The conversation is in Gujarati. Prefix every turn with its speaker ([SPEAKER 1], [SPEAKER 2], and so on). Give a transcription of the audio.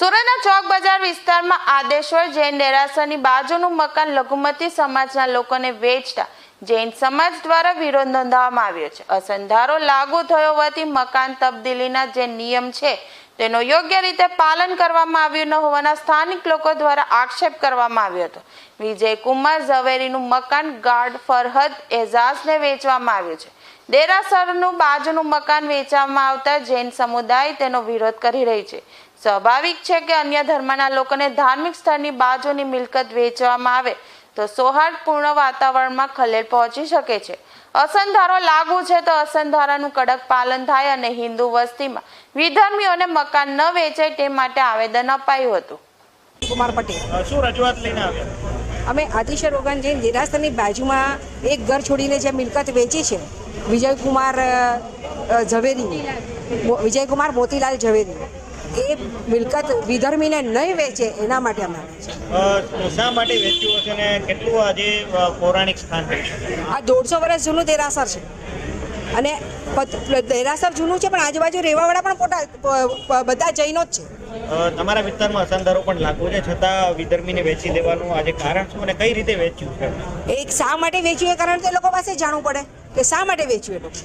[SPEAKER 1] સુરતના ચોક બજાર વિસ્તારમાં આદેશ્વર જૈન દેરાસરની બાજુનું મકાન લઘુમતી સમાજના લોકોને વેચતા જૈન સમાજ દ્વારા વિરોધ નોંધાવવામાં આવ્યો છે. અસંધારો લાગુ થયો હોવાથી મકાન તબદીલીના જે નિયમ છે તેનો યોગ્ય રીતે પાલન કરવામાં આવ્યું ન હોવાના સ્થાનિક લોકો દ્વારા આક્ષેપ કરવામાં આવ્યો હતો. વિજય કુમાર ઝવેરીનું મકાન ગાર્ડ ફરહદ એઝાઝને વેચવામાં આવ્યું છે. દેરાસરનું બાજુનું મકાન વેચવામાં આવતા જૈન સમુદાય તેનો વિરોધ કરી રહી છે. સ્વાભાવિક છે કે અન્ય ધર્મના લોકોને ધાર્મિક સ્થળની બાજુની મિલકત વેચવામાં આવે તો સૌહાર્દપૂર્ણ વાતાવરણમાં ખલેલ પહોંચી શકે છે. અસંધારો લાગુ છે તો અસંધારાનું કડક પાલન થાય અને હિન્દુ વસ્તીમાં વિધર્મીઓને મકાન ન વેચાય તે માટે આવેદન અપાયું હતું.
[SPEAKER 2] કુમાર પટેલ.
[SPEAKER 3] શું રજૂઆત લઈને આવ્યા?
[SPEAKER 2] અમે આતિશર રોગન જૈન દેરાસરની બાજુમાં એક ઘર છોડીને જે મિલકત વેચી છે વિજયકુમાર ઝવેરી. વિજયકુમાર મોતીલાલ ઝવેરી. એ મિલકત વિધર્મીને નહીં વેચે એના માટે અમે
[SPEAKER 3] શા માટે વેચ્યું હશે ને કેટલું આજે પૌરાણિક સ્થાન
[SPEAKER 2] આ દોઢસો વર્ષ જૂનું દેરાસર છે. અને દેરાસર જૂનું છે પણ આજુબાજુ રહેવાવાળા પણ પોતા પ- પ- બધા જૈનો જ છે.
[SPEAKER 3] તમારા વિસ્તારમાં અસંધારો પણ લાગુ છે છતાં વિધર્મીને વેચી દેવાનું આજે કારણ શું અને કઈ રીતે વેચ્યું છે?
[SPEAKER 2] એક શા માટે વેચ્યું એ કારણ તો એ લોકો પાસે જાણવું પડે કે શા માટે વેચ્યું એ લોકો?